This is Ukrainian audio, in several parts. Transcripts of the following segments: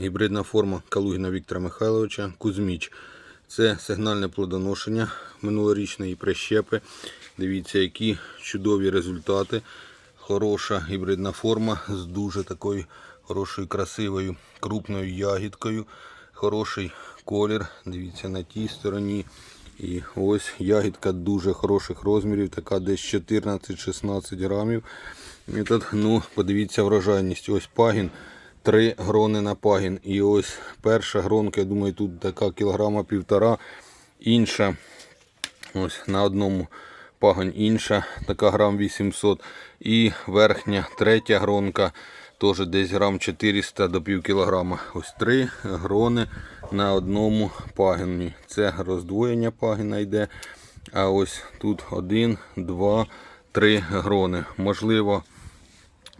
Гібридна форма Калугіна Віктора Михайловича Кузьміч. Це сигнальне плодоношення минулорічної прищепи. Дивіться, які чудові результати. Хороша гібридна форма з дуже такою хорошою, красивою, крупною ягідкою. Хороший колір. Дивіться на тій стороні. І ось ягідка дуже хороших розмірів, така десь 14-16 грамів. І тут, ну, подивіться врожайність. Ось пагін. Три грони на пагін. І ось перша гронка, я думаю, тут така кілограма півтора. Інша, ось на одному пагонь інша, така грам 800. І верхня третя гронка, теж десь грам 400 до пів кілограма. Ось три грони на одному пагоні. Це роздвоєння пагіна йде. А ось тут один, два, три грони. Можливо,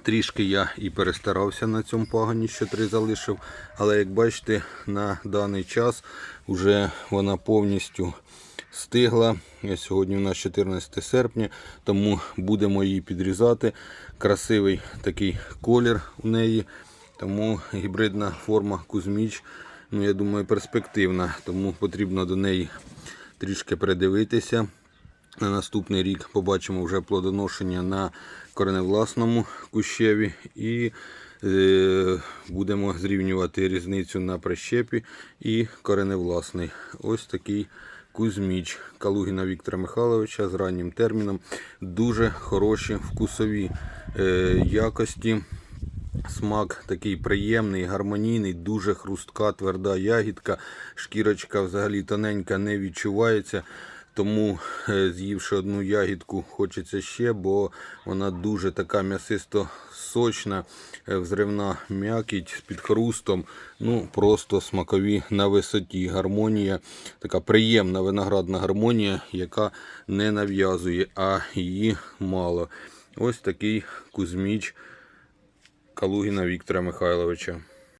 Трішки я і перестарався на цьому пагоні, що три залишив. Але як бачите, на даний час вже вона повністю стигла. Сьогодні у нас 14 серпня, тому будемо її підрізати. Красивий такий колір у неї. Тому гібридна форма Кузьміч, ну я думаю, перспективна. Тому потрібно до неї трішки придивитися. На наступний рік побачимо вже плодоношення на кореневласному кущеві і е, будемо зрівнювати різницю на прищепі і кореневласний. Ось такий Кузьміч Калугіна Віктора Михайловича з раннім терміном. Дуже хороші вкусові е, якості. Смак такий приємний, гармонійний, дуже хрустка, тверда ягідка. Шкірочка взагалі тоненька не відчувається. Тому, е, з'ївши одну ягідку, хочеться ще, бо вона дуже така м'ясисто сочна, е, взривна м'якіть з під хрустом. Ну, просто смакові на висоті. Гармонія, така приємна виноградна гармонія, яка не нав'язує, а її мало. Ось такий кузьміч Калугіна Віктора Михайловича.